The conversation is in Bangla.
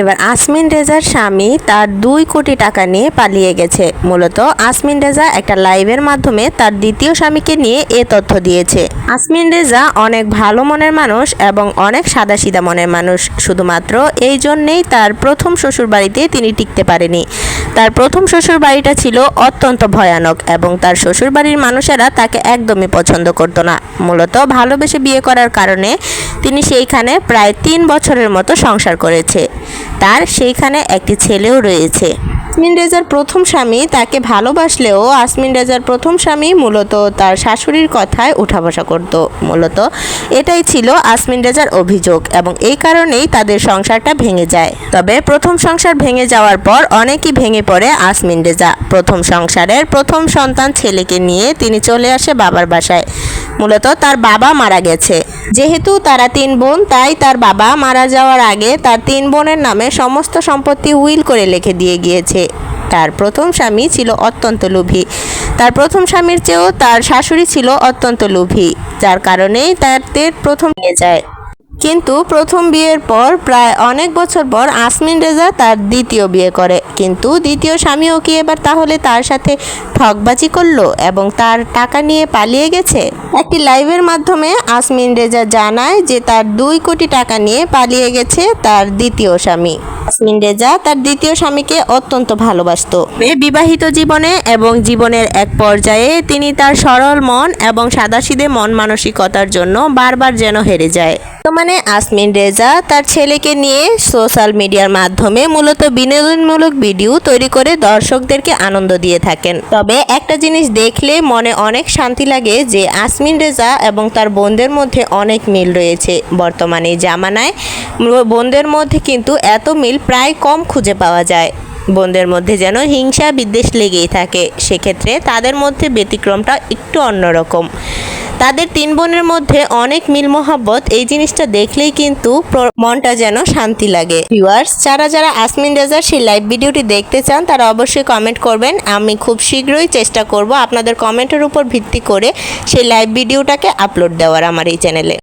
এবার আসমিন রেজার স্বামী তার দুই কোটি টাকা নিয়ে পালিয়ে গেছে। মূলত আসমিন রেজা একটা লাইভের মাধ্যমে তার দ্বিতীয় স্বামীকে নিয়ে এ তথ্য দিয়েছে। আসমিন রেজা অনেক ভালো মনের মানুষ এবং অনেক সাদাসিধা মনের মানুষ। শুধুমাত্র এই জন্যেই তার প্রথম শ্বশুর বাড়িতে তিনি টিকতে পারেনি। তার প্রথম শ্বশুর বাড়িটা ছিল অত্যন্ত ভয়ানক এবং তার শ্বশুর বাড়ির মানুষেরা তাকে একদমই পছন্দ করতো না। মূলত ভালোবেসে বিয়ে করার কারণে তিনি সেইখানে প্রায় তিন বছরের মতো সংসার করেছে। তার সেইখানে একটি ছেলেও রয়েছে। আসমিন রেজার প্রথম স্বামী তাকে ভালোবাসলেও আসমিন রেজার প্রথম স্বামী মূলত তার শাশুড়ির কথায় উঠা বসা করত। মূলত এটাই ছিল আসমিন রেজার অভিযোগ এবং এই কারণেই তাদের সংসারটা ভেঙে যায়। তবে প্রথম সংসার ভেঙে যাওয়ার পর অনেকই ভেঙে পড়ে আসমিন রেজা। প্রথম সংসারের প্রথম সন্তান ছেলেকে নিয়ে তিনি চলে আসে বাবার বাসায়। মূলত তার বাবা মারা গেছে। যেহেতু তারা তিন বোন, তাই তার বাবা মারা যাওয়ার আগে তার তিন বোনের নামে সমস্ত সম্পত্তি উইল করে লিখে দিয়ে গিয়েছে। তার প্রথম স্বামী ছিল অত্যন্ত লোভী। তার প্রথম স্বামীর চেয়েও তার শাশুড়ি ছিল অত্যন্ত লোভী, যার কারণেই তাদের প্রথম নিয়ে যায়। কিন্তু প্রথম বিয়ের পর প্রায় অনেক বছর পর আসমিন রেজা তার দ্বিতীয় বিয়ে করে। কিন্তু দ্বিতীয় স্বামীও কি এবার তাহলে তার সাথে ঠকবাজি করল এবং তার টাকা নিয়ে পালিয়ে গেছে? একটি লাইভের মাধ্যমে আসমিন রেজা জানায় যে তার দুই কোটি টাকা নিয়ে পালিয়ে গেছে তার দ্বিতীয় স্বামী। আসমিন রেজা তার দ্বিতীয় স্বামীকে অত্যন্ত ভালোবাসতো। বিবাহিত জীবনে এবং জীবনের এক পর্যায়ে তিনি তার সরল মন এবং সাদাসিধে মন মানসিকতার জন্য বারবার যেন হেরে যায়। আসমিন রেজা তার ছেলেকে নিয়ে সোশ্যাল মিডিয়ার মাধ্যমে মূলত বিনোদনমূলক ভিডিও তৈরি করে দর্শকদেরকে আনন্দ দিয়ে থাকেন। তবে একটা জিনিস দেখলে মনে অনেক শান্তি লাগে যে আসমিন রেজা এবং তার বোনদের মধ্যে অনেক মিল রয়েছে। বর্তমানে জামানায় বোনদের মধ্যে কিন্তু এত মিল প্রায় কম খুঁজে পাওয়া যায়। বোনদের মধ্যে যেন হিংসা বিদ্বেষ লেগেই থাকে। সেক্ষেত্রে তাদের মধ্যে ব্যতিক্রমটা একটু অন্যরকম। তাদের তিন বোনের মধ্যে অনেক মিল মহাব্বত, এই জিনিসটা দেখলেই কিন্তু মনটা যেন শান্তি লাগে। ভিউয়ার্স যারা যারা আসমিন রেজার সেই লাইভ ভিডিওটি দেখতে চান, তারা অবশ্যই কমেন্ট করবেন। আমি খুব শীঘ্রই চেষ্টা করব আপনাদের কমেন্টের উপর ভিত্তি করে সেই লাইভ ভিডিওটাকে আপলোড দেওয়ার আমার এই চ্যানেলে